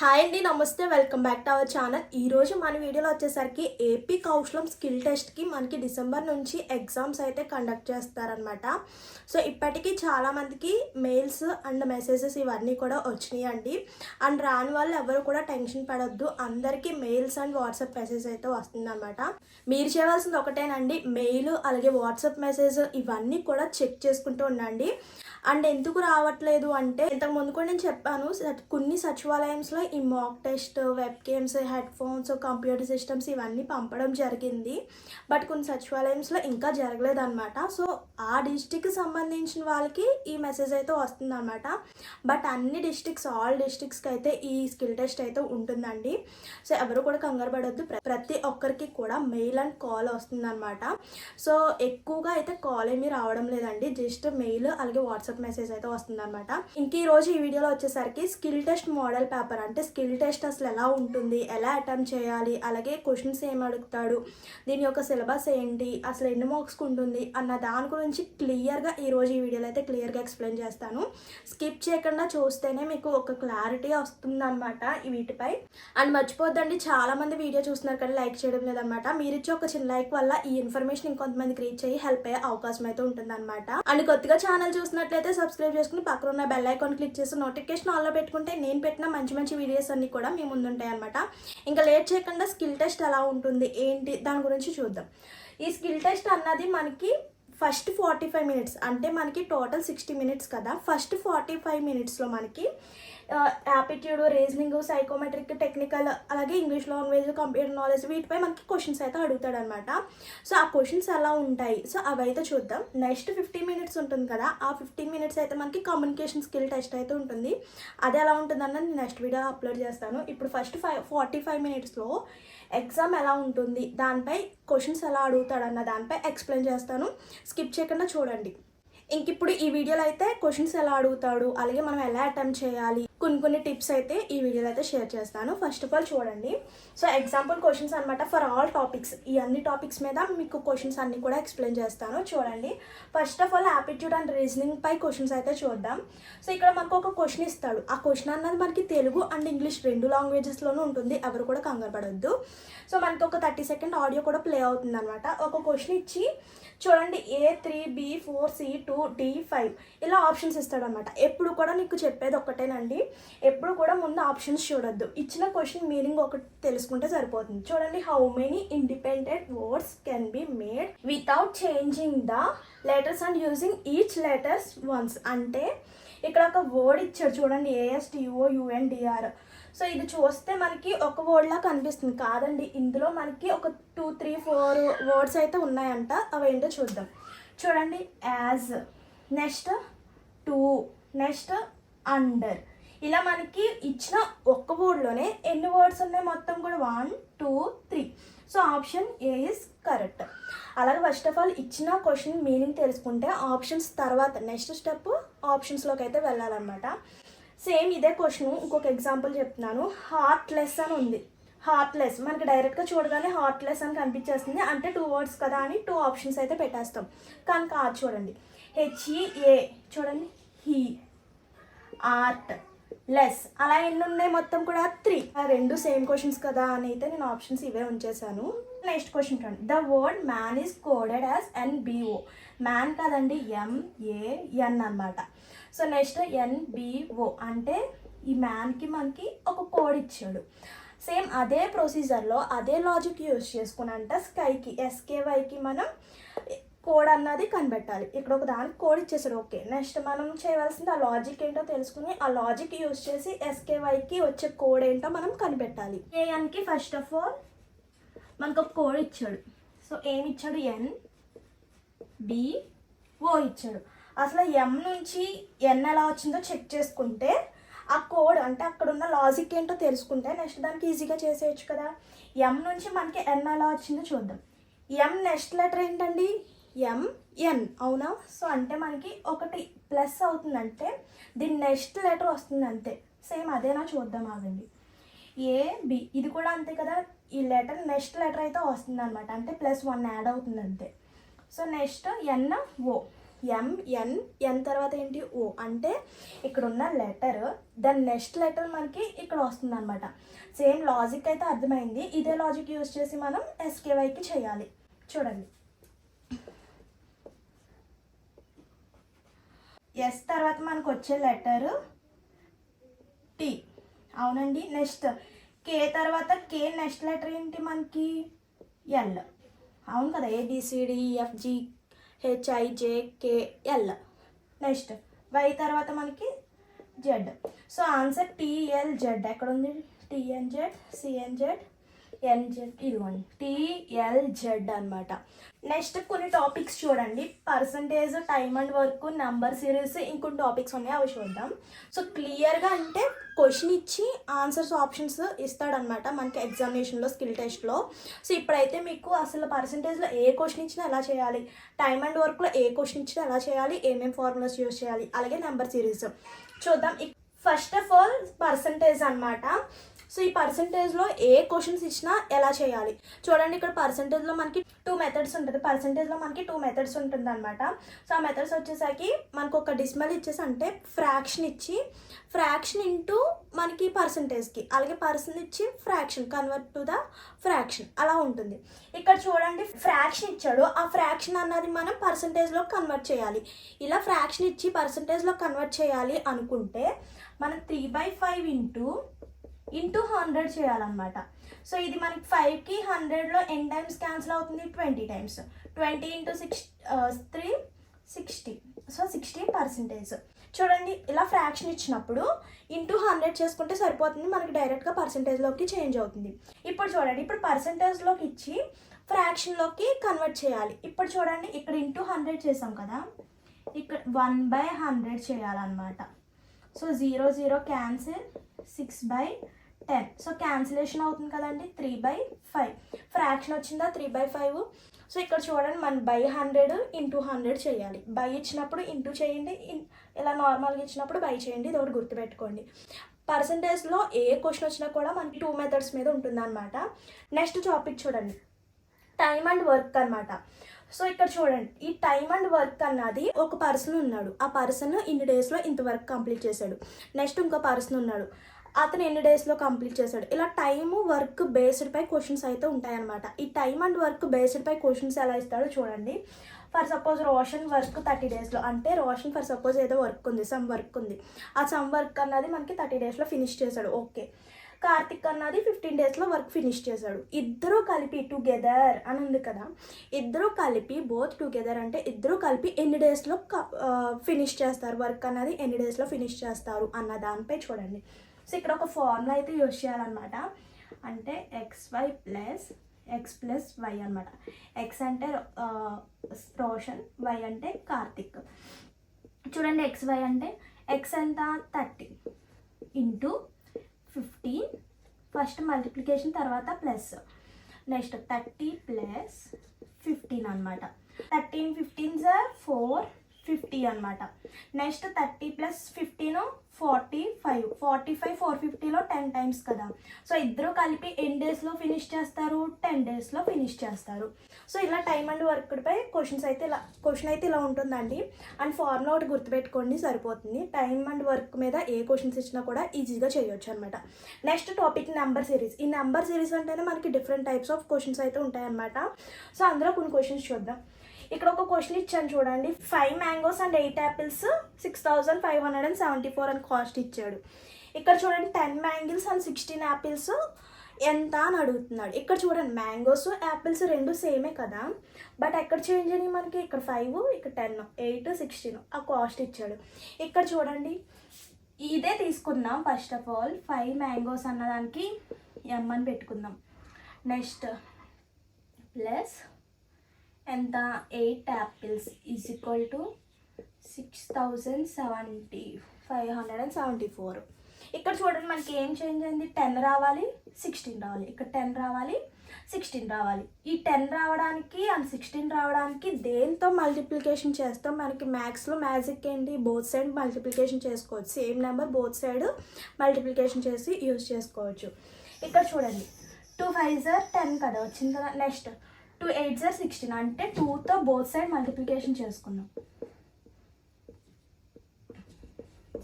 Hi అండి namaste welcome back to our channel. ఈ రోజు మన వీడియోలో వచ్చేసరికి ఏపీ కౌశలం స్కిల్ టెస్ట్కి మనకి డిసెంబర్ నుంచి ఎగ్జామ్స్ అయితే కండక్ట్ చేస్తారనమాట సో ఇప్పటికీ చాలామందికి మెయిల్స్ అండ్ మెసేజెస్ ఇవన్నీ కూడా వచ్చినాయండి. అండ్ రాని వాళ్ళు ఎవరు కూడా టెన్షన్ పడొద్దు. అందరికీ మెయిల్స్ అండ్ వాట్సాప్ మెసేజ్ అయితే వస్తుందన్నమాట. మీరు చేయవలసింది ఒకటేనండి మెయిల్ అలాగే వాట్సాప్ మెసేజ్ ఇవన్నీ కూడా చెక్ చేసుకుంటూ ఉండండి. అండ్ ఎందుకు రావట్లేదు అంటే ఇంతకు ముందు కూడా నేను చెప్పాను కొన్ని సచివాలయంలో ఈ mock test webcams headphones computer systems ఇవన్నీ పంపడం జరిగింది. బట్ కొన్ని సచివాలయంలో ఇంకా జరగలేదు అనమాట సో ఆ డిస్టిక్కి సంబంధించిన వాళ్ళకి ఈ మెసేజ్ అయితే వస్తుంది అనమాట బట్ అన్ని డిస్టిక్స్ ఆల్ డిస్టిక్స్కి అయితే ఈ స్కిల్ టెస్ట్ అయితే ఉంటుందండి. సో ఎవరు కూడా కంగారు పడొద్దు. ప్ర- ప్రతి ఒక్కరికి కూడా మెయిల్ అండ్ కాల్ వస్తుందన్నమాట. సో ఎక్కువగా అయితే కాల్ ఏమీ రావడం లేదండి. జస్ట్ మెయిల్ అలాగే వాట్సాప్ మెసేజ్ అయితే వస్తుందన్నమాట. ఇంక ఈ రోజు ఈ వీడియోలో వచ్చేసరికి స్కిల్ టెస్ట్ మోడల్ పేపర్ అంటే స్కిల్ టెస్ట్ అసలు ఎలా ఉంటుంది ఎలా అటెంప్ట్ చేయాలి అలాగే క్వశ్చన్స్ ఏం అడుగుతాడు దీని యొక్క సిలబస్ ఏంటి అసలు ఎన్ని మార్క్స్కి ఉంటుంది అన్న దాని గురించి క్లియర్గా ఈ రోజు ఈ వీడియోలో అయితే క్లియర్గా ఎక్స్ప్లెయిన్ చేస్తాను. స్కిప్ చేయకుండా చూస్తేనే మీకు ఒక క్లారిటీ వస్తుందన్నమాట అనమాట వీటిపై. అండ్ మర్చిపోద్దండి చాలా మంది వీడియో చూస్తున్నారు కానీ లైక్ చేయడం లేదనమాట మీరు ఇచ్చే ఒక చిన్న లైక్ వల్ల ఈ ఇన్ఫర్మేషన్ ఇంకొంతమందికి రీచ్ అయ్యి హెల్ప్ అయ్యే అవకాశం అయితే ఉంటుందన్నమాట. అండ్ కొత్తగా ఛానల్ చూసినట్లయితే సబ్స్క్రైబ్ చేసుకుని పక్కన ఉన్న బెల్ ఐకాన్ క్లిక్ చేసి నోటిఫికేషన్ ఆన్లో పెట్టుకుంటే నేను పెట్టిన మంచి మంచి వీడియోస్ అన్ని కూడా మీ ముందుంటాయి అనమాట ఇంకా లేట్ చేయకుండా స్కిల్ టెస్ట్ ఎలా ఉంటుంది ఏంటి దాని గురించి చూద్దాం. ఈ స్కిల్ టెస్ట్ అన్నది మనకి ఫస్ట్ ఫార్టీ ఫైవ్ మినిట్స్ అంటే మనకి టోటల్ సిక్స్టీ మినిట్స్ కదా. ఫస్ట్ ఫార్టీ ఫైవ్ మినిట్స్లో మనకి యాపిట్యూడ్ రీజనింగ్ సైకోమెట్రిక్ టెక్నికల్ అలాగే ఇంగ్లీష్ లాంగ్వేజ్ కంప్యూటర్ నాలెడ్జ్ వీటిపై మనకి క్వశ్చన్స్ అయితే అడుగుతాడు అనమాట సో ఆ క్వశ్చన్స్ ఎలా ఉంటాయి? సో అవి అయితే చూద్దాం. నెక్స్ట్ ఫిఫ్టీన్ మినిట్స్ ఉంటుంది కదా. ఆ ఫిఫ్టీన్ మినిట్స్ అయితే మనకి కమ్యూనికేషన్ స్కిల్ టెస్ట్ అయితే ఉంటుంది. అది ఎలా ఉంటుందన్న నేను నెక్స్ట్ వీడియో అప్లోడ్ చేస్తాను. ఇప్పుడు ఫస్ట్ ఫైవ్ ఫార్టీ ఫైవ్ మినిట్స్లో ఎగ్జామ్ ఎలా ఉంటుంది? దానిపై క్వశ్చన్స్ ఎలా అడుగుతాడన్న దానిపై ఎక్స్ప్లెయిన్ చేస్తాను. స్కిప్ చేయకుండా చూడండి. ఇంక ఇప్పుడు ఈ వీడియోలో అయితే క్వశ్చన్స్ ఎలా అడుగుతాడు అలాగే మనం ఎలా అటెంప్ట్ చేయాలి కొన్ని కొన్ని టిప్స్ అయితే ఈ వీడియోలో అయితే షేర్ చేస్తాను. ఫస్ట్ ఆఫ్ ఆల్ చూడండి. సో ఎగ్జాంపుల్ క్వశ్చన్స్ అనమాట ఫర్ ఆల్ టాపిక్స్ ఈ అన్ని టాపిక్స్ మీద మీకు క్వశ్చన్స్ అన్ని కూడా ఎక్స్ప్లెయిన్ చేస్తాను. చూడండి. First of all aptitude and reasoning pi questions అయితే చూద్దాం. సో ఇక్కడ మనకు ఒక క్వశ్చన్ ఇస్తాడు. ఆ క్వశ్చన్ అన్నది మనకి తెలుగు అండ్ ఇంగ్లీష్ రెండు లాంగ్వేజెస్లోనూ ఉంటుంది. ఎవరు కూడా కంగారు సో మనకి ఒక థర్టీ సెకండ్ ఆడియో కూడా ప్లే అవుతుంది అనమాట ఒక క్వశ్చన్ ఇచ్చి చూడండి A three B four C two D five ఇలా ఆప్షన్స్ ఇస్తాడనమాట ఎప్పుడు కూడా నీకు చెప్పేది ఒక్కటేనండి. ఎప్పుడు కూడా ముందు ఆప్షన్స్ చూడొద్దు. ఇచ్చిన క్వశ్చన్ మీనింగ్ ఒకటి తెలుసుకుంటే సరిపోతుంది. చూడండి how many independent words can be made without changing the letters and using each letters once అంటే ఇక్కడ ఒక వర్డ్ ఇచ్చాడు చూడండి ఏఎస్టిఓ యుఎన్డిఆర్ సో ఇది చూస్తే మనకి ఒక వర్డ్లా కనిపిస్తుంది. కాదండి ఇందులో మనకి ఒక టూ త్రీ ఫోర్ వర్డ్స్ అయితే ఉన్నాయంట. అవి ఏంటో చూద్దాం. చూడండి as next to next under ఇలా మనకి ఇచ్చిన ఒక్క వర్డ్లోనే ఎన్ని వర్డ్స్ ఉన్నాయి మొత్తం కూడా? One two three so option A is correct అలాగే ఫస్ట్ ఆఫ్ ఆల్ ఇచ్చిన క్వశ్చన్ మీనింగ్ తెలుసుకుంటే ఆప్షన్స్ తర్వాత నెక్స్ట్ స్టెప్ ఆప్షన్స్లోకి అయితే వెళ్ళాలన్నమాట. సేమ్ ఇదే క్వశ్చన్ ఇంకొక ఎగ్జాంపుల్ చెప్తున్నాను. హార్ట్లెస్ అని ఉంది. హార్ట్లెస్ మనకి డైరెక్ట్గా చూడగానే హార్ట్లెస్ అని కనిపించేస్తుంది. అంటే టూ వర్డ్స్ కదా అని టూ ఆప్షన్స్ అయితే పెట్టేస్తాం. కానీ కాదు చూడండి. హెచ్ఈఏ చూడండి. Heartless. అలా ఎన్ని ఉన్నాయి మొత్తం కూడా త్రీ. ఆ రెండు సేమ్ క్వశ్చన్స్ కదా అని అయితే నేను ఆప్షన్స్ ఇవే ఉంచేసాను నెక్స్ట్ క్వశ్చన్ చూడండి. The word man is coded as N B O man కాదండి ఎంఏఎన్ అన్నమాట. సో నెక్స్ట్ ఎన్బిఓ అంటే ఈ మ్యాన్కి మనకి ఒక కోడ్ ఇచ్చాడు. సేమ్ అదే ప్రొసీజర్లో అదే లాజిక్ యూజ్ చేసుకుని అంట స్కైకి ఎస్కేవైకి మనం కోడ్ అన్నది కనిపెట్టాలి. ఇక్కడ ఒక దానికి కోడ్ ఇచ్చేసాడు ఓకే నెక్స్ట్ మనం చేయవలసింది ఆ లాజిక్ ఏంటో తెలుసుకుని ఆ లాజిక్ యూజ్ చేసి ఎస్కేవైకి వచ్చే కోడ్ ఏంటో మనం కనిపెట్టాలి. ఏఎన్కి ఫస్ట్ ఆఫ్ ఆల్ మనకు ఒక కోడ్ ఇచ్చాడు. సో ఏమి ఇచ్చాడు? ఎన్ బి ఓ ఇచ్చాడు. అసలు ఎం నుంచి ఎన్ ఎలా వచ్చిందో చెక్ చేసుకుంటే ఆ కోడ్ అంటే అక్కడ ఉన్న లాజిక్ ఏంటో తెలుసుకుంటే నెక్స్ట్ దానికి ఈజీగా చేసేయచ్చు కదా. ఎం నుంచి మనకి ఎన్ ఎలా వచ్చిందో చూద్దాం. ఎం నెక్స్ట్ లెటర్ ఏంటండి? ఎంఎన్ అవునా? సో అంటే మనకి ఒకటి ప్లస్ అవుతుందంటే దీని నెక్స్ట్ లెటర్ వస్తుంది అంతే సేమ్ అదేనా చూద్దాం ఆగండి. ఏ బి ఇది కూడా అంతే కదా? ఈ లెటర్ నెక్స్ట్ లెటర్ అయితే వస్తుంది అనమాట అంటే ప్లస్ వన్ యాడ్ అవుతుంది అంతే సో నెక్స్ట్ ఎన్ ఓ ఎం ఎన్ ఎన్ తర్వాత ఏంటి? ఓ అంటే ఇక్కడ ఉన్న లెటర్ దాని నెక్స్ట్ లెటర్ మనకి ఇక్కడ వస్తుంది అనమాట సేమ్ లాజిక్ అయితే అర్థమైంది. ఇదే లాజిక్ యూజ్ చేసి మనం ఎస్కేవైకి చేయాలి. చూడండి. ఎస్ తర్వాత మనకు వచ్చే లెటర్ టీ అవునండి నెక్స్ట్ కే తర్వాత కే నెక్స్ట్ లెటర్ ఏంటి మనకి? ఎల్ అవును కదా A B C D F G H I J H I K L next Y తర్వాత మనకి Z so answer T L Z ఎక్కడ ఉంది T N Z C N Z N Z ఇదిగోండి T L Z అనమాట next కొన్ని topics చూడండి. Percentage time and work number series ఇంకొన్ని topics ఉన్నాయి అవి చూద్దాం. సో క్లియర్గా అంటే క్వశ్చన్ ఇచ్చి ఆన్సర్స్ ఆప్షన్స్ ఇస్తాడనమాట మనకి ఎగ్జామినేషన్లో స్కిల్ టెస్ట్లో సో ఇప్పుడైతే మీకు అసలు పర్సంటేజ్లో ఏ క్వశ్చన్ ఇచ్చినా ఎలా చేయాలి? టైమ్ అండ్ వర్క్లో ఏ క్వశ్చన్ ఇచ్చినా ఎలా చేయాలి? ఏమేమి ఫార్ములాస్ యూస్ చేయాలి? అలాగే నెంబర్ సిరీస్ చూద్దాం. ఫస్ట్ ఆఫ్ ఆల్ పర్సంటేజ్ అనమాట సో ఈ పర్సంటేజ్లో ఏ క్వశ్చన్స్ ఇచ్చినా ఎలా చేయాలి? చూడండి ఇక్కడ పర్సంటేజ్లో మనకి టూ మెథడ్స్ ఉంటుంది. పర్సంటేజ్లో మనకి టూ మెథడ్స్ ఉంటుంది అనమాట సో ఆ మెథడ్స్ వచ్చేసరికి మనకు ఒక డిస్మల్ ఇచ్చేసి అంటే ఫ్రాక్షన్ ఇచ్చి ఫ్రాక్షన్ ఇంటూ మనకి పర్సంటేజ్కి అలాగే పర్సన్ ఇచ్చి fraction convert to the fraction అలా ఉంటుంది. ఇక్కడ చూడండి ఫ్రాక్షన్ ఇచ్చాడు. ఆ ఫ్రాక్షన్ అన్నది మనం పర్సంటేజ్లో కన్వర్ట్ చేయాలి. ఇలా ఫ్రాక్షన్ ఇచ్చి పర్సంటేజ్లో కన్వర్ట్ చేయాలి అనుకుంటే మనం three by five into into hundred చేయాలన్నమాట. సో ఇది మనకి ఫైవ్కి హండ్రెడ్లో ఎన్ టైమ్స్ క్యాన్సిల్ అవుతుంది twenty times. Twenty into six three sixty. So sixty percentage. చూడండి ఇలా ఫ్రాక్షన్ ఇచ్చినప్పుడు ఇంటూ హండ్రెడ్ చేసుకుంటే సరిపోతుంది మనకి డైరెక్ట్గా పర్సెంటేజ్లోకి చేంజ్ అవుతుంది. ఇప్పుడు చూడండి ఇప్పుడు పర్సెంటేజ్లోకి ఇచ్చి ఫ్రాక్షన్లోకి కన్వర్ట్ చేయాలి. ఇప్పుడు చూడండి ఇక్కడ ఇంటూ హండ్రెడ్ చేసాం కదా ఇక్కడ వన్ బై హండ్రెడ్ చేయాలన్నమాట. So zero zero cancel six by ten so cancellation అవుతుంది కదండి? త్రీ బై ఫైవ్ ఫ్రాక్షన్ వచ్చిందా? త్రీ బై ఫైవ్ సో ఇక్కడ చూడండి మన బై హండ్రెడ్ ఇంటూ హండ్రెడ్ చేయాలి. బై ఇచ్చినప్పుడు ఇంటూ చేయండి. ఇలా నార్మల్గా ఇచ్చినప్పుడు బై చేయండి. ఇది ఒకటి గుర్తుపెట్టుకోండి. పర్సంటేజ్లో ఏ క్వశ్చన్ వచ్చినా కూడా మనకి టూ మెథడ్స్ మీద ఉంటుంది అనమాట నెక్స్ట్ టాపిక్ చూడండి. టైం అండ్ వర్క్ అనమాట సో ఇక్కడ చూడండి. ఈ టైం అండ్ వర్క్ అన్నది ఒక పర్సన్ ఉన్నాడు. ఆ పర్సన్ ఇన్ని డేస్లో ఇంత వర్క్ కంప్లీట్ చేశాడు. నెక్స్ట్ ఇంకో పర్సన్ ఉన్నాడు. అతను ఎన్ని డేస్లో కంప్లీట్ చేశాడు? ఇలా టైము వర్క్ బేస్డ్ పై క్వశ్చన్స్ అయితే ఉంటాయన్నమాట. ఈ టైం అండ్ వర్క్ బేస్డ్ పై క్వశ్చన్స్ ఎలా ఇస్తాడో చూడండి. For suppose Roshan work thirty డేస్లో అంటే రోషన్ ఫర్ సపోజ్ ఏదో వర్క్ ఉంది సమ్ వర్క్ ఉంది. ఆ సమ్ వర్క్ అన్నది మనకి థర్టీ డేస్లో ఫినిష్ చేశాడు ఓకే కార్తిక్ అన్నది ఫిఫ్టీన్ డేస్లో వర్క్ ఫినిష్ చేశాడు. ఇద్దరూ కలిపి టుగెదర్ అని ఉంది కదా ఇద్దరూ కలిపి బోత్ టుగెదర్ అంటే ఇద్దరూ కలిపి ఎన్ని డేస్లో ఫినిష్ చేస్తారు? వర్క్ అన్నది ఎన్ని డేస్లో ఫినిష్ చేస్తారు? అన్న దానిపై చూడండి. సో ఇక్కడ ఒక ఫార్ములా అయితే యూజ్ చేయాలన్నమాట. అంటే X Y plus X plus Y అనమాట ఎక్స్ అంటే రోషన్ వై అంటే కార్తిక్. చూడండి ఎక్స్ వై అంటే ఎక్స్ ఎంత? Thirty into fifteen. First multiplication తర్వాత plus next thirty plus fifteen అనమాట thirteen fifteen sir four fifty అనమాట next thirty plus fifteen forty five forty five four ఫిఫ్టీలో టెన్ టైమ్స్ కదా. సో ఇద్దరు కలిపి ఎన్ డేస్లో ఫినిష్ చేస్తారు? టెన్ డేస్లో ఫినిష్ చేస్తారు. సో ఇలా టైం అండ్ వర్క్పై క్వశ్చన్స్ అయితే ఇలా క్వశ్చన్ అయితే ఇలా ఉంటుందండి. అండ్ ఫార్ములా ఒకటి గుర్తుపెట్టుకోండి సరిపోతుంది. టైం అండ్ వర్క్ మీద ఏ క్వశ్చన్స్ ఇచ్చినా కూడా ఈజీగా చేయొచ్చు అనమాట నెక్స్ట్ టాపిక్ నెంబర్ సిరీస్. ఈ నెంబర్ సిరీస్ అంటేనే మనకి డిఫరెంట్ టైప్స్ ఆఫ్ క్వశ్చన్స్ అయితే ఉంటాయన్నమాట. సో అందులో కొన్ని క్వశ్చన్స్ చూద్దాం. ఇక్కడ ఒక క్వశ్చన్ ఇచ్చాను చూడండి. Five mangoes and eight apples six thousand five hundred and seventy four అని కాస్ట్ ఇచ్చాడు. ఇక్కడ చూడండి ten mangoes and sixteen apples ఎంత అని అడుగుతున్నాడు. ఇక్కడ చూడండి మ్యాంగోస్ యాపిల్స్ రెండు సేమే కదా. బట్ ఎక్కడ చేంజ్ అని మనకి? ఇక్కడ ఫైవ్ ఇక్కడ టెన్ ఎయిట్ సిక్స్టీన్ ఆ కాస్ట్ ఇచ్చాడు. ఇక్కడ చూడండి ఇదే తీసుకుందాం first of all five mangoes అన్నదానికి ఎమ్ అని పెట్టుకుందాం. నెక్స్ట్ ప్లస్ ఎంత eight apples is equal to six thousand seventy five hundred and seventy four ఇక్కడ చూడండి మనకి ఏం చేంజ్ అయింది? టెన్ రావాలి సిక్స్టీన్ రావాలి. ఇక్కడ టెన్ రావాలి సిక్స్టీన్ రావాలి. ఈ టెన్ రావడానికి అండ్ సిక్స్టీన్ రావడానికి దేంతో మల్టిప్లికేషన్ చేస్తాం? మనకి మ్యాథ్స్లో మ్యాజిక్ ఏంటి? బోత్ సైడ్ మల్టిప్లికేషన్ చేసుకోవచ్చు. Same number both side multiplication చేసి యూజ్ చేసుకోవచ్చు. ఇక్కడ చూడండి టూ ఫైవ్ జర్ టెన్ కదా వచ్చింది? కదా next two eight sir sixteen అంటే టూతో బోత్ సైడ్ మల్టిప్లికేషన్ చేసుకున్నాం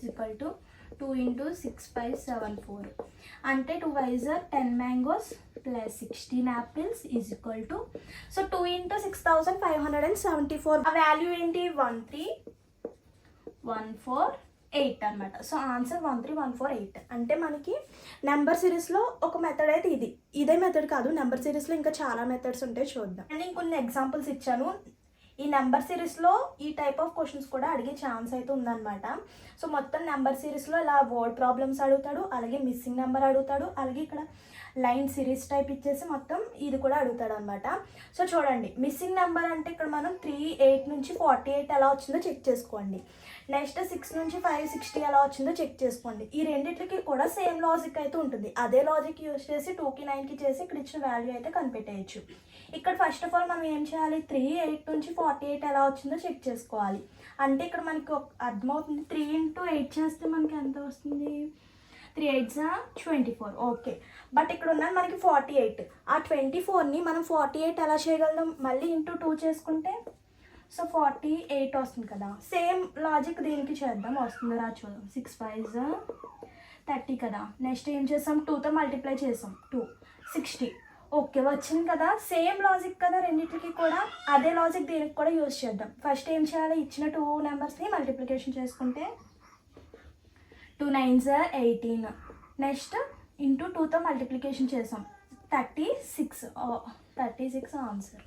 equal to two into six five seven four అంటే two visor ten mangoes plus sixteen apples is equal to so two into six thousand five hundred and seventy four ఆ value ఏంటి? One three one four eight అనమాట so answer one three one four eight. అంటే మనకి number సిరీస్లో ఒక method అయితే ఇది. ఇదే మెథడ్ కాదు నెంబర్ సిరీస్లో ఇంకా చాలా మెథడ్స్ ఉంటాయి చూద్దాం. అండ్ ఇంకొన్ని ఎగ్జాంపుల్స్ ఇచ్చాను. ఈ నెంబర్ సిరీస్లో ఈ టైప్ ఆఫ్ క్వశ్చన్స్ కూడా అడిగే ఛాన్స్ అయితే ఉందన్నమాట. సో మొత్తం నెంబర్ సిరీస్లో ఇలా వర్డ్ ప్రాబ్లమ్స్ అడుగుతాడు అలాగే మిస్సింగ్ నెంబర్ అడుగుతాడు అలాగే ఇక్కడ లైన్ సిరీస్ టైప్ ఇచ్చేసి మొత్తం ఇది కూడా అడుగుతాడు అనమాట సో చూడండి. మిస్సింగ్ నెంబర్ అంటే ఇక్కడ మనం త్రీ ఎయిట్ నుంచి ఫార్టీ ఎయిట్ ఎలా వచ్చిందో చెక్ చేసుకోండి. నెక్స్ట్ సిక్స్ నుంచి ఫైవ్ సిక్స్టీ ఎలా వచ్చిందో చెక్ చేసుకోండి. ఈ రెండింటికి కూడా సేమ్ లాజిక్ అయితే ఉంటుంది. అదే లాజిక్ యూజ్ చేసి టూకి నైన్కి చేసి ఇక్కడ ఇచ్చిన వాల్యూ అయితే కనిపెట్టేయచ్చు. ఇక్కడ ఫస్ట్ ఆఫ్ ఆల్ మనం ఏం చేయాలి? త్రీ ఎయిట్ నుంచి ఫార్టీ ఎయిట్ ఎలా వచ్చిందో చెక్ చేసుకోవాలి. అంటే ఇక్కడ మనకి ఒక అర్థమవుతుంది. త్రీ ఇంటూ ఎయిట్ చేస్తే మనకి ఎంత వస్తుంది? Three eights twenty four okay but ఇక్కడ ఉన్నది మనకి ఫార్టీ ఎయిట్ ఆ ట్వంటీ ఫోర్ని మనం ఫార్టీ ఎయిట్ ఎలా చేయగలం మళ్ళీ ఇంటూ టూ చేసుకుంటే సో ఫార్టీ ఎయిట్ వస్తుంది కదా. సేమ్ లాజిక్ దీనికి చేద్దాం? వస్తుంది రా చూద్దాం సిక్స్ ఫైవ్ థర్టీ కదా. నెక్స్ట్ ఏం చేసాం టూతో మల్టిప్లై చేసాం టూ సిక్స్టీ ఓకే వచ్చింది కదా. సేమ్ లాజిక్ కదా రెండింటికి కూడా. అదే లాజిక్ దీనికి కూడా యూజ్ చేద్దాం. ఫస్ట్ ఏం చేయాలి? ఇచ్చిన టూ నెంబర్స్ని మల్టిప్లికేషన్ చేసుకుంటే two nines eighteen next into టూతో మల్టిప్లికేషన్ చేసాం thirty six thirty six answer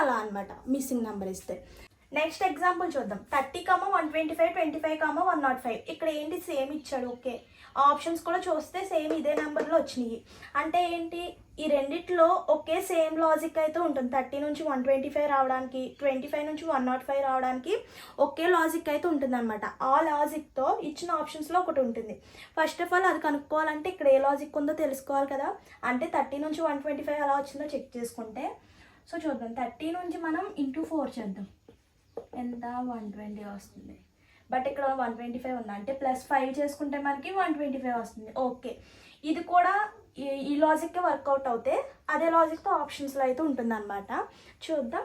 అలా అనమాట మిస్సింగ్ నెంబర్ ఇస్తే. నెక్స్ట్ ఎగ్జాంపుల్ చూద్దాం. Thirty comma one twenty five twenty five comma one nought five ఇక్కడ ఏంటి సేమ్ ఇచ్చాడు? ఓకే ఆప్షన్స్ కూడా చూస్తే సేమ్ ఇదే నెంబర్లో వచ్చినాయి. అంటే ఏంటి? ఈ రెండిట్లో ఒకే సేమ్ లాజిక్ అయితే ఉంటుంది. థర్టీ నుంచి వన్ ట్వంటీ ఫైవ్ రావడానికి ట్వంటీ ఫైవ్ నుంచి వన్ నాట్ ఫైవ్ రావడానికి ఒకే లాజిక్ అయితే ఉంటుందన్నమాట. ఆ లాజిక్తో ఇచ్చిన ఆప్షన్స్లో ఒకటి ఉంటుంది. ఫస్ట్ ఆఫ్ ఆల్ అది కనుక్కోవాలంటే ఇక్కడ ఏ లాజిక్ ఉందో తెలుసుకోవాలి కదా. అంటే థర్టీ నుంచి వన్ ట్వంటీ ఫైవ్ ఎలా వచ్చిందో చెక్ చేసుకుంటే సో చూద్దాం థర్టీ నుంచి మనం ఇంటూ ఫోర్ చేద్దాం. ఎంత? వన్ ట్వంటీ వస్తుంది. బట్ ఇక్కడ వన్ ట్వంటీ ఫైవ్ ఉంది? అంటే ప్లస్ ఫైవ్ చేసుకుంటే మనకి వన్ ట్వంటీ ఫైవ్ వస్తుంది. ఓకే. ఇది కూడా ఈ- ఈ వర్కౌట్ అవుతే అదే లాజిక్తో ఆప్షన్స్లో అయితే ఉంటుందన్నమాట. చూద్దాం.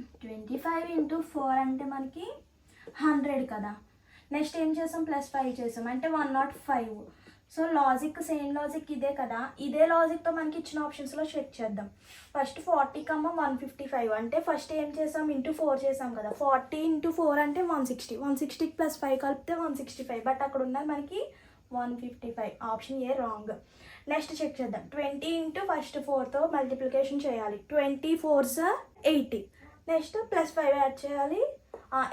ట్వంటీ ఫైవ్ ఇంటూ ఫోర్ అంటే మనకి హండ్రెడ్ కదా. నెక్స్ట్ ఏం చేసాం? ప్లస్ ఫైవ్ చేసాం. అంటే one nought five. So logic same logic ఇదే కదా. ఇదే లాజిక్తో మనకి ఇచ్చిన ఆప్షన్స్లో చెక్ చేద్దాం. First forty comma one fifty five అంటే ఫస్ట్ ఏం చేసాం? ఇంటూ ఫోర్ చేసాం కదా. ఫార్టీ ఇంటూ ఫోర్ అంటే వన్ సిక్స్టీ వన్ సిక్స్టీకి ప్లస్ ఫైవ్ కలిపితే వన్ సిక్స్టీ ఫైవ్ బట్ అక్కడ ఉన్నది మనకి one fifty five option A wrong next check చేద్దాం. ట్వంటీ ఇంటూ ఫస్ట్ ఫోర్తో మల్టిప్లికేషన్ చేయాలి. Twenty fours eighty next plus five add చేయాలి.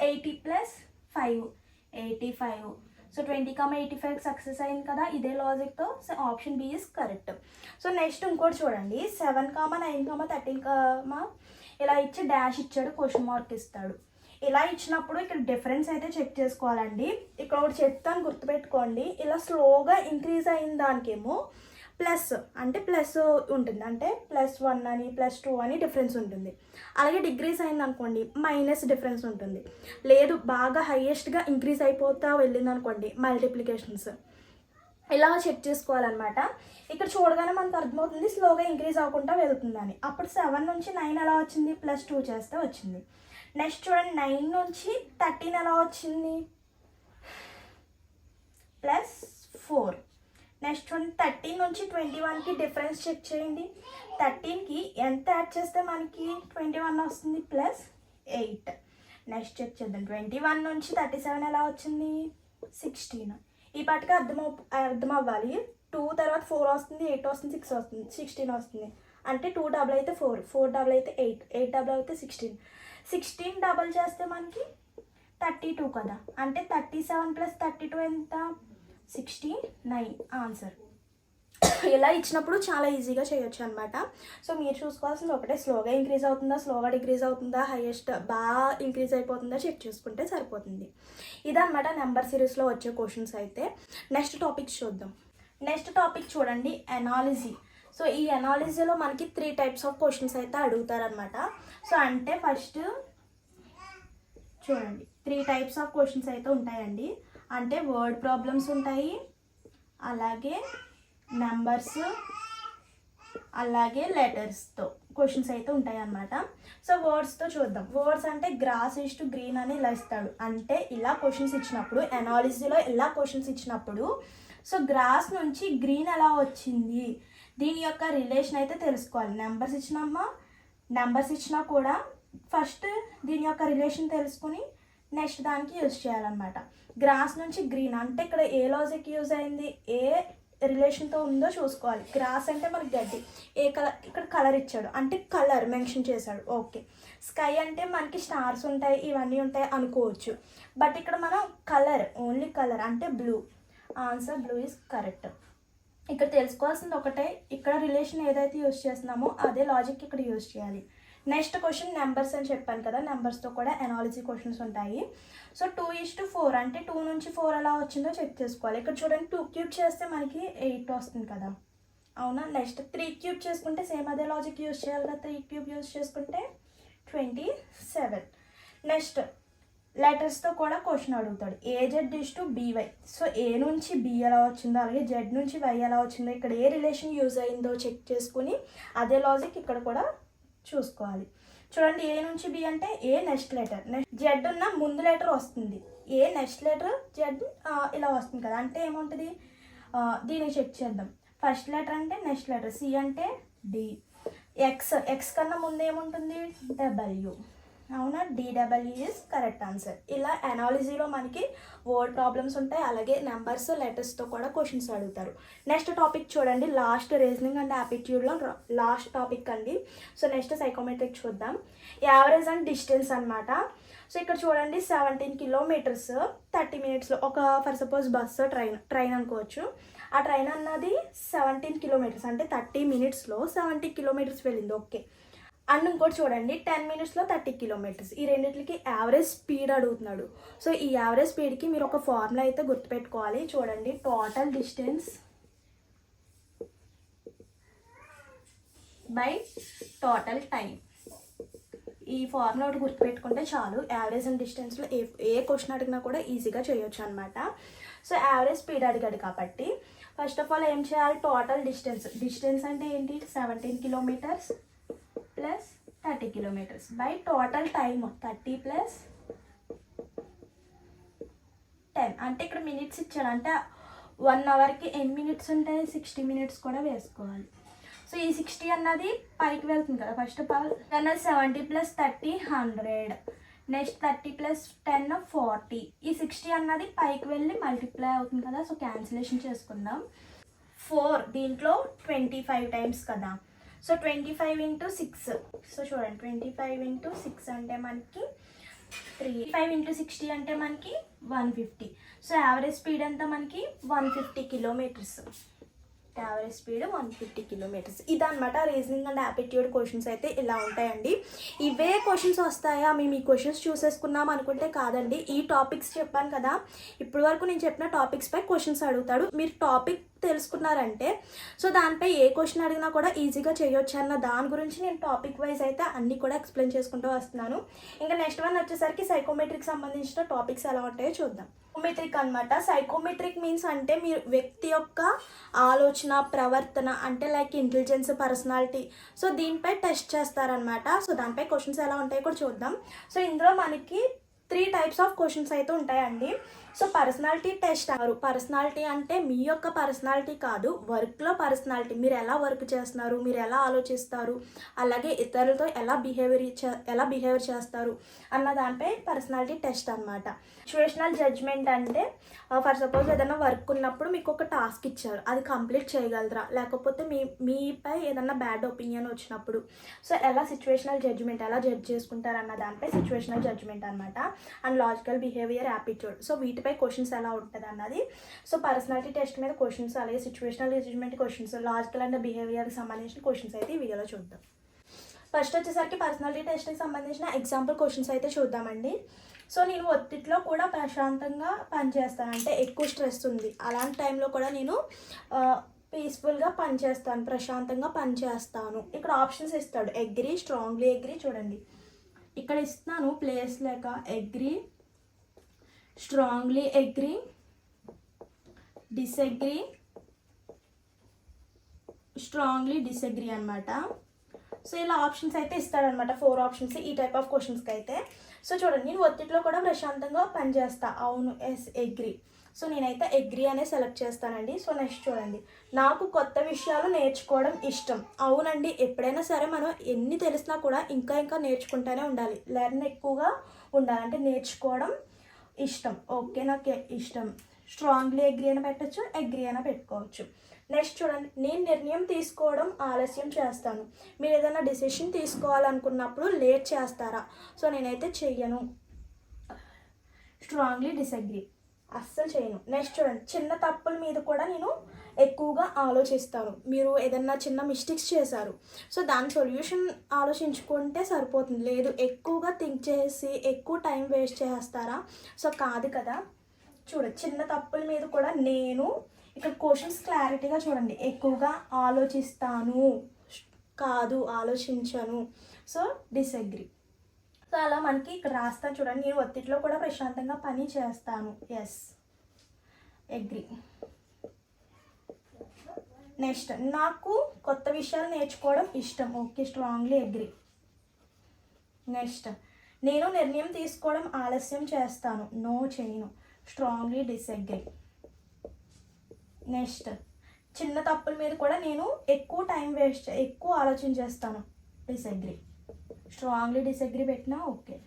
Eighty plus five eighty five so twenty comma eighty five success అయింది కదా ఇదే లాజిక్తో so option B is correct so next ఇంకోటి చూడండి. Seven comma nine comma thirteen comma ఇలా ఇచ్చి dash ఇచ్చాడు question mark ఇస్తాడు. ఇలా ఇచ్చినప్పుడు ఇక్కడ డిఫరెన్స్ అయితే చెక్ చేసుకోవాలండి. ఇక్కడ ఒకటి చెప్తాను గుర్తుపెట్టుకోండి. ఇలా స్లోగా ఇంక్రీజ్ అయిన దానికేమో ప్లస్ అంటే ప్లస్ ఉంటుంది. అంటే ప్లస్ వన్ అని ప్లస్ టూ అని డిఫరెన్స్ ఉంటుంది. అలాగే డిగ్రీస్ అయింది అనుకోండి మైనస్ డిఫరెన్స్ ఉంటుంది. లేదు బాగా హైయెస్ట్గా ఇంక్రీజ్ అయిపోతా వెళ్ళింది అనుకోండి మల్టిప్లికేషన్స్. ఇలా చెక్ చేసుకోవాలన్నమాట. ఇక్కడ చూడగానే మనకు అర్థమవుతుంది స్లోగా ఇంక్రీజ్ అవ్వకుండా వెళ్తుందని. అప్పుడు సెవెన్ నుంచి నైన్ ఎలా వచ్చింది? ప్లస్ టూ చేస్తే వచ్చింది. నెక్స్ట్ చూడండి నైన్ నుంచి థర్టీన్ ఎలా వచ్చింది? Plus four. Next one thirteen నుంచి ట్వంటీ వన్కి డిఫరెన్స్ చెక్ చేయండి. థర్టీన్కి ఎంత యాడ్ చేస్తే మనకి ట్వంటీ వన్ వస్తుంది ప్లస్ ఎయిట్. నెక్స్ట్ చెక్ చేద్దాం. ట్వంటీ వన్ నుంచి థర్టీ సెవెన్ ఎలా వచ్చింది? సిక్స్టీన్. ఈ పాటికి అర్థం అవ్- అర్థం అవ్వాలి టూ తర్వాత ఫోర్ వస్తుంది ఎయిట్ వస్తుంది సిక్స్ వస్తుంది సిక్స్టీన్ వస్తుంది. అంటే టూ డబుల్ అయితే ఫోర్ ఫోర్ డబుల్ అయితే ఎయిట్ ఎయిట్ డబుల్ అయితే సిక్స్టీన్. సిక్స్టీన్ డబుల్ చేస్తే మనకి థర్టీ టూ కదా. అంటే thirty seven plus thirty two ఎంత? Sixty nine answer. ఇలా ఇచ్చినప్పుడు చాలా ఈజీగా చేయొచ్చు అనమాట సో మీరు చూసుకోవాల్సింది ఒకటే స్లోగా ఇంక్రీజ్ అవుతుందా స్లోగా డిక్రీజ్ అవుతుందా హైయెస్ట్ బాగా ఇంక్రీజ్ అయిపోతుందా చెక్ చేసుకుంటే సరిపోతుంది. ఇదనమాట నెంబర్ సిరీస్లో వచ్చే క్వశ్చన్స్ అయితే. నెక్స్ట్ టాపిక్ చూద్దాం. నెక్స్ట్ టాపిక్ చూడండి ఎనాలజీ సో ఈ ఎనాలజీలో మనకి త్రీ టైప్స్ ఆఫ్ క్వశ్చన్స్ అయితే అడుగుతారనమాట సో అంటే ఫస్ట్ చూడండి త్రీ టైప్స్ ఆఫ్ క్వశ్చన్స్ అయితే ఉంటాయండి. అంటే వర్డ్ ప్రాబ్లమ్స్ ఉంటాయి. అలాగే నెంబర్స్ అలాగే లెటర్స్తో క్వశ్చన్స్ అయితే ఉంటాయి అన్నమాట. సో వర్డ్స్తో చూద్దాం. వర్డ్స్ అంటే గ్రాస్ ఇస్ టు గ్రీన్ అని ఇలా ఇస్తాడు. అంటే ఇలా క్వశ్చన్స్ ఇచ్చినప్పుడు ఎనాలిజీలో ఇలా క్వశ్చన్స్ ఇచ్చినప్పుడు సో గ్రాస్ నుంచి గ్రీన్ ఎలా వచ్చింది? దీని యొక్క రిలేషన్ అయితే తెలుసుకోవాలి. నెంబర్స్ ఇచ్చినమ్మా నెంబర్స్ ఇచ్చినా కూడా ఫస్ట్ దీని యొక్క రిలేషన్ తెలుసుకుని నెక్స్ట్ దానికి యూజ్ చేయాలన్నమాట. గ్రాస్ నుంచి గ్రీన్ అంటే ఇక్కడ ఏ లాజిక్ యూజ్ అయింది? ఏ రిలేషన్తో ఉందో చూసుకోవాలి. గ్రాస్ అంటే మనకి గడ్డి. ఏ కలర్ ఇక్కడ కలర్ ఇచ్చాడు. అంటే కలర్ మెన్షన్ చేశాడు. ఓకే. స్కై అంటే మనకి స్టార్స్ ఉంటాయి ఇవన్నీ ఉంటాయి అనుకోవచ్చు. బట్ ఇక్కడ మనం కలర్ ఓన్లీ కలర్ అంటే blue. Answer blue is correct. ఇక్కడ తెలుసుకోవాల్సింది ఒకటే ఇక్కడ రిలేషన్ ఏదైతే యూజ్ చేస్తున్నామో అదే లాజిక్ ఇక్కడ యూజ్ చేయాలి. నెక్స్ట్ క్వశ్చన్ నెంబర్స్ అని చెప్పాను కదా నెంబర్స్తో కూడా ఎనాలజీ క్వశ్చన్స్ ఉంటాయి. So two is to four అంటే టూ నుంచి ఫోర్ ఎలా వచ్చిందో చెక్ చేసుకోవాలి. ఇక్కడ చూడండి టూ క్యూబ్ చేస్తే మనకి ఎయిట్ వస్తుంది కదా. అవునా? నెక్స్ట్ త్రీ క్యూబ్ చేసుకుంటే సేమ్ అదే లాజిక్ యూజ్ చేయాలి కదా త్రీ క్యూబ్ యూజ్ చేసుకుంటే ట్వంటీ సెవెన్. నెక్స్ట్ లెటర్స్తో కూడా క్వశ్చన్ అడుగుతాడు. A Z is to B Y so A నుంచి బి ఎలా వచ్చిందో అలాగే జెడ్ నుంచి వై ఎలా వచ్చిందో ఇక్కడ ఏ రిలేషన్ యూజ్ అయిందో చెక్ చేసుకుని అదే లాజిక్ ఇక్కడ కూడా చూసుకోవాలి. చూడండి ఏ నుంచి బి అంటే A next letter? Next Z ఉన్న ముందు లెటర్ వస్తుంది. ఏ నెక్స్ట్ లెటర్? జెడ్ ఇలా వస్తుంది కదా. అంటే ఏముంటుంది? దీన్ని చెక్ చేద్దాం. ఫస్ట్ లెటర్ అంటే నెక్స్ట్ లెటర్. సి అంటే డి. ఎక్స్ ఎక్స్ కన్నా ముందు ఏముంటుంది? డబ్ల్యూ. అవునా? డీడబ్ల్యూ ఇస్ కరెక్ట్ ఆన్సర్ ఇలా అనాలజీలో మనకి వర్డ్ ప్రాబ్లమ్స్ ఉంటాయి అలాగే నెంబర్స్ లెటర్స్తో కూడా క్వశ్చన్స్ అడుగుతారు. నెక్స్ట్ టాపిక్ చూడండి లాస్ట్ రీజనింగ్ అండ్ యాపిట్యూడ్లో లాస్ట్ టాపిక్ అండి. సో నెక్స్ట్ సైకోమెట్రిక్ చూద్దాం. యావరేజ్ అండ్ డిస్టెన్స్ అన్నమాట. సో ఇక్కడ చూడండి సెవెంటీన్ కిలోమీటర్స్ థర్టీ మినిట్స్లో ఒక for suppose bus train train అనుకోవచ్చు. ఆ ట్రైన్ అన్నది సెవెంటీన్ కిలోమీటర్స్ అంటే థర్టీ మినిట్స్లో సెవెంటీ కిలోమీటర్స్ వెళ్ళింది. ఓకే అండ్ ఇంకోటి చూడండి టెన్ మినిట్స్లో థర్టీ కిలోమీటర్స్ ఈ రెండింటికి యావరేజ్ స్పీడ్ అడుగుతున్నాడు. సో ఈ యావరేజ్ స్పీడ్కి మీరు ఒక ఫార్ములా అయితే గుర్తుపెట్టుకోవాలి. చూడండి total distance by total time ఈ ఫార్ములా ఒకటి గుర్తుపెట్టుకుంటే చాలు. యావరేజ్ అండ్ డిస్టెన్స్లో ఏ ఏ క్వశ్చన్ అడిగినా కూడా ఈజీగా చేయొచ్చు అనమాట సో యావరేజ్ స్పీడ్ అడిగాడు కాబట్టి ఫస్ట్ ఆఫ్ ఆల్ ఏం చేయాలి? టోటల్ డిస్టెన్స్ డిస్టెన్స్ అంటే ఏంటి? Seventeen kilometres plus thirty kilometres by total time thirty plus ten అంటే ఇక్కడ మినిట్స్ ఇచ్చాడు అంటే వన్ అవర్కి ఎన్ని మినిట్స్ ఉంటాయి? సిక్స్టీ మినిట్స్ కూడా వేసుకోవాలి. సో ఈ సిక్స్టీ అన్నది పైకి వెళ్తుంది కదా. ఫస్ట్ ఆఫ్ ఆల్ అన్నది seventy plus thirty hundred next thirty plus ten forty ఈ సిక్స్టీ అన్నది పైకి వెళ్ళి మల్టిప్లై అవుతుంది కదా. సో క్యాన్సిలేషన్ చేసుకుందాం. ఫోర్ దీంట్లో ట్వంటీ ఫైవ్ టైమ్స్ కదా. So twenty five into six. So చూడండి ట్వంటీ ఫైవ్ ఇంటూ సిక్స్ అంటే మనకి త్రీ. ఫైవ్ ఇంటూ సిక్స్టీ అంటే మనకి one fifty. So average speed అంతా మనకి? One fifty kilometres. Average speed one fifty kilometres. ఇదనమాట రీజనింగ్ అండ్ యాప్టిట్యూడ్ క్వశ్చన్స్ అయితే ఇలా ఉంటాయండి. ఇవే క్వశ్చన్స్ వస్తాయా? మేము ఈ క్వశ్చన్స్ చూసేసుకున్నాం అనుకుంటే కాదండి. ఈ టాపిక్స్ చెప్పాను కదా. ఇప్పటి వరకు నేను చెప్పిన టాపిక్స్ పై క్వశ్చన్స్ అడుగుతాడు. మీరు టాపిక్ తెలుసుకున్నారంటే సో దానిపై ఏ క్వశ్చన్ అడిగినా కూడా ఈజీగా చేయొచ్చు అన్న దాని గురించి నేను టాపిక్ వైజ్ అయితే అన్నీ కూడా ఎక్స్ప్లెయిన్ చేసుకుంటూ వస్తున్నాను. ఇంకా నెక్స్ట్ వన్ వచ్చేసరికి సైకోమెట్రిక్ సంబంధించిన టాపిక్స్ ఎలా ఉంటాయో చూద్దాం. సైకోమెట్రిక్ అనమాట సైకోమెట్రిక్ మీన్స్ అంటే మీరు వ్యక్తి యొక్క ఆలోచన ప్రవర్తన అంటే లైక్ ఇంటెలిజెన్స్ పర్సనాలిటీ సో దీనిపై టెస్ట్ చేస్తారనమాట సో దానిపై క్వశ్చన్స్ ఎలా ఉంటాయో కూడా చూద్దాం. సో ఇందులో మనకి త్రీ టైప్స్ ఆఫ్ క్వశ్చన్స్ అయితే ఉంటాయండి. సో పర్సనాలిటీ టెస్ట్ అన్నారు పర్సనాలిటీ అంటే మీ యొక్క పర్సనాలిటీ కాదు వర్క్లో పర్సనాలిటీ మీరు ఎలా వర్క్ చేస్తున్నారు మీరు ఎలా ఆలోచిస్తారు అలాగే ఇతరులతో ఎలా బిహేవియర్ ఎలా బిహేవియర్ చేస్తారు అన్న దానిపై పర్సనాలిటీ టెస్ట్ అనమాట సిచ్యువేషనల్ జడ్జ్మెంట్ అంటే ఫర్ సపోజ్ ఏదైనా వర్క్ ఉన్నప్పుడు మీకు ఒక టాస్క్ ఇచ్చారు అది కంప్లీట్ చేయగలరా? లేకపోతే మీ మీపై ఏదైనా బ్యాడ్ ఒపీనియన్ వచ్చినప్పుడు. సో ఎలా సిచ్యువేషనల్ జడ్జ్మెంట్ ఎలా జడ్జ్ చేసుకుంటారు అన్న దానిపై సిచ్యువేషనల్ జడ్జ్మెంట్ అనమాట and logical behaviour aptitude so వీటిపై క్వశ్చన్స్ ఎలా ఉంటుంది అన్నది సో పర్సనాలిటీ టెస్ట్ మీద క్వశ్చన్స్ అలాగే situational judgement questions logical and బిహేవియర్కి సంబంధించిన క్వశ్చన్స్ అయితే ఈ వీడియోలో చూద్దాం. ఫస్ట్ వచ్చేసరికి పర్సనాలిటీ టెస్ట్కి సంబంధించిన ఎగ్జాంపుల్ క్వశ్చన్స్ అయితే చూద్దామండి. సో నేను ఒత్తిడిలో కూడా ప్రశాంతంగా పనిచేస్తాను. అంటే ఎక్కువ స్ట్రెస్ ఉంది. అలాంటి టైంలో కూడా నేను పీస్ఫుల్గా పనిచేస్తాను. ప్రశాంతంగా పనిచేస్తాను. ఇక్కడ ఆప్షన్స్ ఇస్తాడు. అగ్రి స్ట్రాంగ్లీ అగ్రి చూడండి. ఇక్కడ ఇస్తున్నాను. ప్లేస్ లేక agree strongly agree disagree strongly disagree అనమాట సో ఇలా ఆప్షన్స్ అయితే ఇస్తాడనమాట ఫోర్ ఆప్షన్స్ ఈ టైప్ ఆఫ్ క్వశ్చన్స్కి అయితే. సో చూడండి నేను ఒత్తిడిలో కూడా ప్రశాంతంగా పనిచేస్తా. అవును ఎస్ ఎగ్రీ సో నేనైతే ఎగ్రీ అనే సెలెక్ట్ చేస్తానండి. సో నెక్స్ట్ చూడండి. నాకు కొత్త విషయాలు నేర్చుకోవడం ఇష్టం. అవునండి ఎప్పుడైనా సరే మనం ఎన్ని తెలిసినా కూడా ఇంకా ఇంకా నేర్చుకుంటూనే ఉండాలి. లెర్న్ ఎక్కువగా ఉండాలి. అంటే నేర్చుకోవడం ఇష్టం. ఓకే నాకు ఇష్టం. స్ట్రాంగ్లీ అగ్రీ అయినా పెట్టచ్చు అగ్రీ అయినా పెట్టుకోవచ్చు. నెక్స్ట్ చూడండి. నేను నిర్ణయం తీసుకోవడం ఆలస్యం చేస్తాను. మీరు ఏదైనా డిసిషన్ తీసుకోవాలనుకున్నప్పుడు లేట్ చేస్తారా? సో నేనైతే చెయ్యను. స్ట్రాంగ్లీ డిసగ్రీ అస్సలు చేయను. నెక్స్ట్ చూడండి. చిన్న తప్పుల మీద కూడా నేను ఎక్కువగా ఆలోచిస్తాను. మీరు ఏదన్నా చిన్న మిస్టేక్స్ చేశారు. సో దాని సొల్యూషన్ ఆలోచించుకుంటే సరిపోతుంది. లేదు ఎక్కువగా థింక్ చేసి ఎక్కువ టైం వేస్ట్ చేస్తారా? సో కాదు కదా. చూడండి చిన్న తప్పుల మీద కూడా నేను ఇక్కడ క్వశ్చన్స్ క్లారిటీగా చూడండి. ఎక్కువగా ఆలోచిస్తాను. కాదు ఆలోచించను. సో డిసగ్రీ సో అలా మనకి ఇక్కడ రాస్తాను చూడండి నేను ఒత్తిడిలో కూడా ప్రశాంతంగా పని చేస్తాను. ఎస్ అగ్రి నెక్స్ట్ నాకు కొత్త విషయాలు నేర్చుకోవడం ఇష్టం. ఓకే స్ట్రాంగ్లీ అగ్రి నెక్స్ట్ నేను నిర్ణయం తీసుకోవడం ఆలస్యం చేస్తాను. నో చేయను. స్ట్రాంగ్లీ డిసగ్రీ నెక్స్ట్ చిన్న తప్పుల మీద కూడా నేను ఎక్కువ టైం వేస్ట్ ఎక్కువ ఆలోచన చేస్తాను. డిసగ్రీ స్ట్రాంగ్లీ డిసగ్రీ పెట్టినా ఓకే.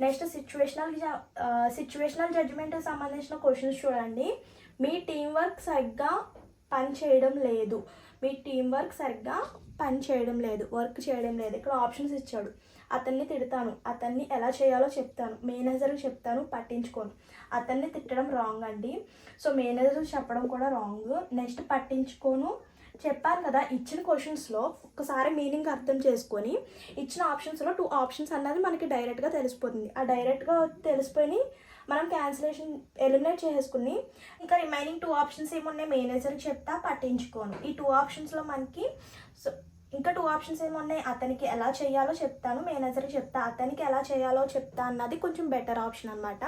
నెక్స్ట్ సిచ్యువేషనల్ సిచ్యువేషనల్ జడ్జిమెంట్కి సంబంధించిన క్వశ్చన్స్ చూడండి. మీ టీం వర్క్ సరిగ్గా పని చేయడం లేదు. మీ టీం వర్క్ సరిగ్గా పని చేయడం లేదు. వర్క్ చేయడం లేదు. ఇక్కడ ఆప్షన్స్ ఇచ్చాడు. అతన్ని తిడతాను. అతన్ని ఎలా చేయాలో చెప్తాను. మేనేజర్కి చెప్తాను. పట్టించుకోను. అతన్ని తిట్టడం రాంగ్ అండి. సో మేనేజర్ చెప్పడం కూడా రాంగ్ నెక్స్ట్ పట్టించుకోను. చెప్పాను కదా ఇచ్చిన క్వశ్చన్స్లో ఒకసారి మీనింగ్ అర్థం చేసుకొని ఇచ్చిన ఆప్షన్స్లో టూ ఆప్షన్స్ అన్నది మనకి డైరెక్ట్గా తెలిసిపోతుంది. ఆ డైరెక్ట్గా తెలిసిపోయి మనం క్యాన్సిలేషన్ ఎలిమినేట్ చేసుకుని ఇంకా రిమైనింగ్ టూ ఆప్షన్స్ ఏమున్నాయి? మేనేజర్కి చెప్తా పట్టించుకోను. ఈ టూ ఆప్షన్స్లో మనకి సో ఇంకా టూ ఆప్షన్స్ ఏమున్నాయి అతనికి ఎలా చేయాలో చెప్తాను. మేనేజర్కి చెప్తా. అతనికి ఎలా చేయాలో చెప్తా అన్నది కొంచెం బెటర్ ఆప్షన్ అనమాట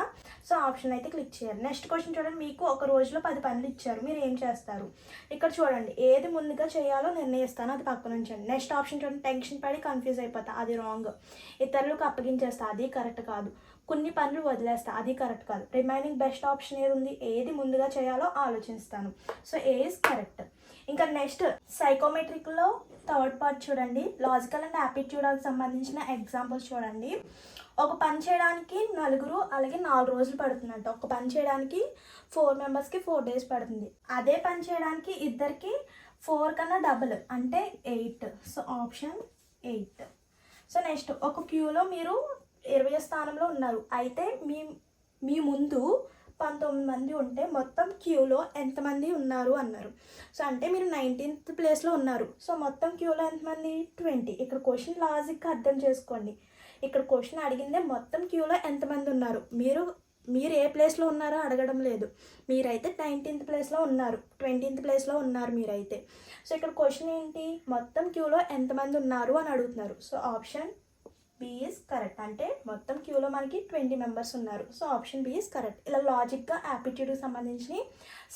సో ఆప్షన్ అయితే క్లిక్ చేయాలి నెక్స్ట్ క్వశ్చన్ చూడండి. మీకు ఒక రోజులో పది పనులు ఇచ్చారు. మీరు ఏం చేస్తారు? ఇక్కడ చూడండి. ఏది ముందుగా చేయాలో నిర్ణయిస్తాను. అది పక్కన ఉంచండి. నెక్స్ట్ ఆప్షన్ చూడండి. టెన్షన్ పడి కన్ఫ్యూజ్ అయిపోతా. అది రాంగ్ ఇతరులకు అప్పగించేస్తా. అది కరెక్ట్ కాదు. కొన్ని పనులు వదిలేస్తా. అది కరెక్ట్ కాదు. రిమైనింగ్ బెస్ట్ ఆప్షన్ ఏది ఉంది? ఏది ముందుగా చేయాలో ఆలోచిస్తాను. సో ఏ ఇస్ కరెక్ట్ ఇంకా నెక్స్ట్ సైకోమెట్రిక్లో థర్డ్ పార్ట్ చూడండి. లాజికల్ అండ్ యాప్టిట్యూడ్కి సంబంధించిన ఎగ్జాంపుల్స్ చూడండి. ఒక పని చేయడానికి నలుగురు అలాగే నాలుగు రోజులు పడుతుందంట. ఒక పని చేయడానికి ఫోర్ మెంబర్స్కి ఫోర్ డేస్ పడుతుంది. అదే పని చేయడానికి ఇద్దరికి ఫోర్ కన్నా డబుల్ అంటే eight so option eight so next ఒక క్యూలో మీరు ఇరవై స్థానంలో ఉన్నారు. అయితే మీ మీ ముందు పంతొమ్మిది మంది ఉంటే మొత్తం క్యూలో ఎంతమంది ఉన్నారు అన్నారు. సో అంటే మీరు నైన్టీన్త్ ప్లేస్లో ఉన్నారు. సో మొత్తం క్యూలో ఎంతమంది? ట్వంటీ. ఇక్కడ క్వశ్చన్ లాజిక్గా అర్థం చేసుకోండి. ఇక్కడ క్వశ్చన్ అడిగిందే మొత్తం క్యూలో ఎంతమంది ఉన్నారు? మీరు మీరు ఏ ప్లేస్లో ఉన్నారో అడగడం లేదు. మీరైతే నైన్టీన్త్ ప్లేస్లో ఉన్నారు. ట్వంటీన్త్ ప్లేస్లో ఉన్నారు మీరైతే. సో ఇక్కడ క్వశ్చన్ ఏంటి? మొత్తం క్యూలో ఎంతమంది ఉన్నారు అని అడుగుతున్నారు. So option B is correct అంటే మొత్తం క్యూలో మనకి ట్వంటీ మెంబర్స్ ఉన్నారు. So option B is correct ఇలా లాజిక్గా యాప్టిట్యూడ్కి సంబంధించి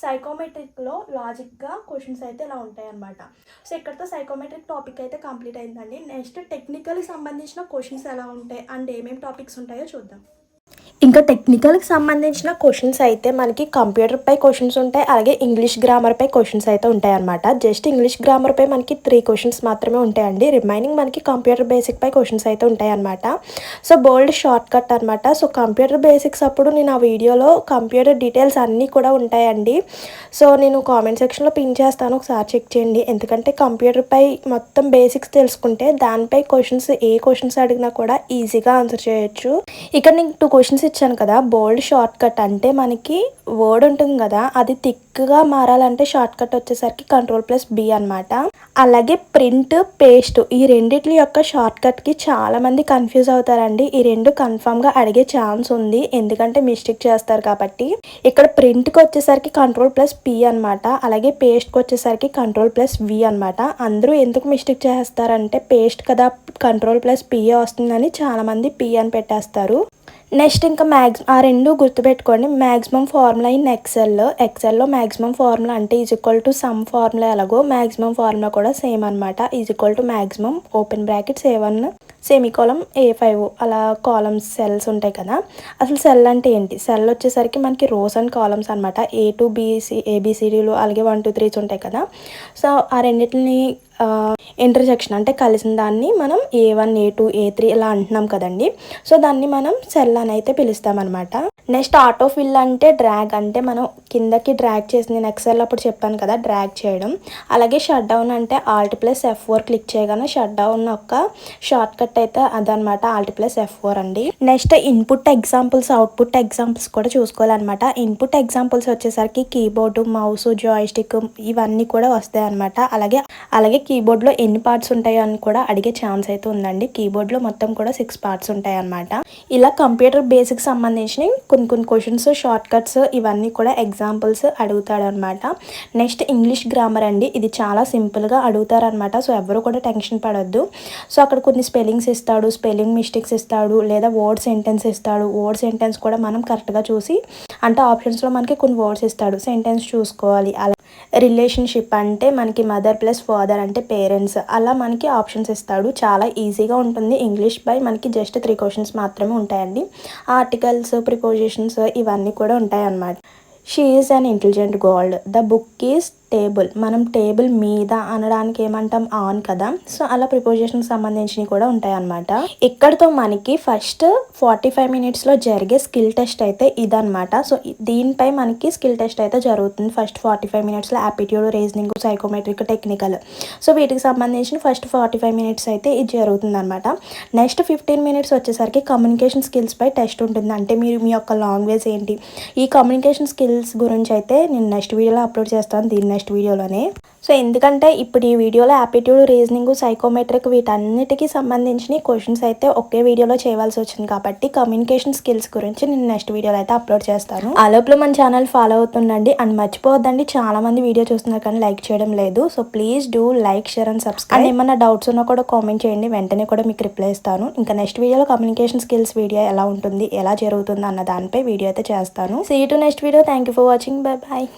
సైకోమెట్రిక్లో లాజిక్గా క్వశ్చన్స్ అయితే ఇలా ఉంటాయన్నమాట. సో ఇక్కడతో సైకోమెట్రిక్ టాపిక్ అయితే కంప్లీట్ అయిందండి. నెక్స్ట్ టెక్నికల్కి సంబంధించిన క్వశ్చన్స్ ఎలా ఉంటాయి? అండ్ ఏమేమి టాపిక్స్ ఉంటాయో చూద్దాం. ఇంకా టెక్నికల్కి సంబంధించిన క్వశ్చన్స్ అయితే మనకి కంప్యూటర్పై క్వశ్చన్స్ ఉంటాయి అలాగే ఇంగ్లీష్ గ్రామర్పై క్వశ్చన్స్ అయితే ఉంటాయి అనమాట జస్ట్ ఇంగ్లీష్ గ్రామర్పై మనకి త్రీ క్వశ్చన్స్ మాత్రమే ఉంటాయండి. రిమైనింగ్ మనకి కంప్యూటర్ బేసిక్ పై క్వశ్చన్స్ అయితే ఉంటాయి అనమాట సో బోల్డ్ షార్ట్ కట్ అనమాట సో కంప్యూటర్ బేసిక్స్ అప్పుడు నేను ఆ వీడియోలో కంప్యూటర్ డీటెయిల్స్ అన్నీ కూడా ఉంటాయండి. సో నేను కామెంట్ సెక్షన్లో పిన్ చేస్తాను. ఒకసారి చెక్ చేయండి. ఎందుకంటే కంప్యూటర్పై మొత్తం బేసిక్స్ తెలుసుకుంటే దానిపై క్వశ్చన్స్ ఏ క్వశ్చన్స్ అడిగినా కూడా ఈజీగా ఆన్సర్ చేయొచ్చు. ఇక్కడ నేను టూ క్వశ్చన్స్ ఇచ్చాను కదా బోల్డ్ షార్ట్ కట్ అంటే మనకి వర్డ్ ఉంటుంది కదా అది థిక్గా మారాలంటే షార్ట్ కట్ వచ్చేసరికి కంట్రోల్ ప్లస్ బి అనమాట అలాగే ప్రింట్ పేస్ట్ ఈ రెండిటి యొక్క షార్ట్ కట్కి చాలామంది కన్ఫ్యూజ్ అవుతారండి. ఈ రెండు కన్ఫామ్గా అడిగే ఛాన్స్ ఉంది. ఎందుకంటే మిస్టేక్ చేస్తారు కాబట్టి. ఇక్కడ ప్రింట్కి వచ్చేసరికి కంట్రోల్ ప్లస్ పి అనమాట అలాగే పేస్ట్కి వచ్చేసరికి కంట్రోల్ ప్లస్ వి అనమాట అందరూ ఎందుకు మిస్టేక్ చేస్తారంటే పేస్ట్ కదా కంట్రోల్ ప్లస్ పిఏ వస్తుందని చాలామంది పి అని పెట్టేస్తారు. నెక్స్ట్ ఇంకా మ్యాక్స్ ఆ రెండు గుర్తుపెట్టుకోండి. Maximum formula in Excel. ఎక్సెల్లో maximum formula అంటే is equal to sum formula ఎలాగో మ్యాక్సిమం ఫార్ములా కూడా సేమ్ అనమాట is equal to maximum open brackets A one semicolon A five అలా కాలమ్స్ సెల్స్ ఉంటాయి కదా. అసలు సెల్ అంటే ఏంటి? సెల్ వచ్చేసరికి మనకి రోస్ అండ్ కాలమ్స్ అనమాట ఏ టు బీసీ ఏబిసిడీలు అలాగే వన్ టూ త్రీస్ ఉంటాయి కదా. సో ఆ రెండింటిని ఇంటర్సెక్షన్ అంటే కలిసిన దాన్ని మనం A one A two A three ఇలా అంటున్నాం కదండి. సో దాన్ని మనం సెల్ అని అయితే పిలుస్తామన్నమాట. నెక్స్ట్ ఆటో ఫిల్ అంటే డ్రాగ్ అంటే మనం కిందకి డ్రాగ్ చేసి నేను ఎక్సెల్ అప్పుడు చెప్పాను కదా డ్రాగ్ చేయడం. అలాగే షట్ డౌన్ అంటే alt plus F four click చేయగానే షట్ డౌన్ ఒక షార్ట్ కట్ అయితే అదనమాట ఆల్ట్ ప్లస్ ఎఫ్ ఫోర్ అండి. Next input examples output examples కూడా చూసుకోవాలన్నమాట. ఇన్పుట్ ఎగ్జాంపుల్స్ వచ్చేసరికి కీబోర్డు మౌస్ జాయిస్టిక్ ఇవన్నీ కూడా వస్తాయి అనమాట అలాగే అలాగే కీబోర్డ్లో ఎన్ని పార్ట్స్ ఉంటాయో అని కూడా అడిగే ఛాన్స్ అయితే ఉందండి. కీబోర్డ్లో మొత్తం కూడా సిక్స్ పార్ట్స్ ఉంటాయి అనమాట ఇలా కంప్యూటర్ బేసిక్ సంబంధించిన కొన్ని కొన్ని క్వశ్చన్స్ షార్ట్ కట్స్ ఇవన్నీ కూడా ఎగ్జాంపుల్స్ అడుగుతాడనమాట నెక్స్ట్ ఇంగ్లీష్ గ్రామర్ అండి. ఇది చాలా సింపుల్గా అడుగుతారనమాట సో ఎవరు కూడా టెన్షన్ పడొద్దు. సో అక్కడ కొన్ని స్పెల్లింగ్స్ ఇస్తాడు స్పెల్లింగ్ మిస్టేక్స్ ఇస్తాడు లేదా వర్డ్ సెంటెన్స్ ఇస్తాడు. వర్డ్ సెంటెన్స్ కూడా మనం కరెక్ట్గా చూసి అంటే ఆప్షన్స్లో మనకి కొన్ని వర్డ్స్ ఇస్తాడు. సెంటెన్స్ చూసుకోవాలి అలా రిలేషన్షిప్ అంటే మనకి మదర్ ప్లస్ ఫాదర్ అంటే పేరెంట్స్. అలా మనకి ఆప్షన్స్ ఇస్తాడు. చాలా ఈజీగా ఉంటుంది. ఇంగ్లీష్ బై మనకి జస్ట్ త్రీ క్వశ్చన్స్ మాత్రమే ఉంటాయండి. ఆర్టికల్స్ ప్రిపోజిషన్స్ ఇవన్నీ కూడా ఉంటాయి అన్నమాట she is an intelligent gold the book is table. మనం టేబుల్ మీద అనడానికి ఏమంటాం ఆన్ కదా? సో అలా ప్రిపోజిషన్ సంబంధించినవి కూడా ఉంటాయి అనమాట ఇక్కడతో మనకి ఫస్ట్ ఫార్టీ ఫైవ్ మినిట్స్లో జరిగే స్కిల్ టెస్ట్ అయితే ఇదనమాట సో దీనిపై మనకి స్కిల్ టెస్ట్ అయితే జరుగుతుంది. ఫస్ట్ ఫార్టీ ఫైవ్ మినిట్స్లో aptitude reasoning psychometric technical. So వీటికి సంబంధించిన ఫస్ట్ ఫార్టీ ఫైవ్ మినిట్స్ అయితే ఇది జరుగుతుంది అనమాట నెక్స్ట్ ఫిఫ్టీన్ మినిట్స్ వచ్చేసరికి కమ్యూనికేషన్ స్కిల్స్పై టెస్ట్ ఉంటుంది. అంటే మీరు మీ యొక్క లాంగ్వేజ్ ఏంటి? ఈ కమ్యూనికేషన్ స్కిల్స్ గురించి అయితే నేను నెక్స్ట్ వీడియోలో అప్లోడ్ చేస్తాను. దీన్ని నెక్స్ట్ వీడియోలోనే సో ఎందుకంటే ఇప్పుడు ఈ వీడియోలో యాప్టిట్యూడ్ రీజనింగ్ సైకోమెట్రిక్ వీటన్నిటికీ సంబంధించిన క్వశ్చన్స్ అయితే ఒకే వీడియోలో చేయవలసి వచ్చింది కాబట్టి కమ్యూనికేషన్ స్కిల్స్ గురించి నేను నెక్స్ట్ వీడియోలో అయితే అప్లోడ్ చేస్తాను. ఆ మన ఛానల్ ఫాలో అవుతుండండి. అండ్ మర్చిపోవద్దండి. చాలా మంది వీడియో చూస్తున్నారు కానీ లైక్ చేయడం లేదు. So please do like share and subscribe and ఏమైనా డౌట్స్ ఉన్నా కూడా కామెంట్ చేయండి. వెంటనే కూడా మీకు రిప్లై ఇస్తాను. ఇంకా నెక్స్ట్ వీడియోలో కమ్యూనికేషన్ స్కిల్స్ వీడియో ఎలా ఉంటుంది ఎలా జరుగుతుంది అన్న దానిపై వీడియో అయితే చేస్తాను. See to next video thank you for watching bye bye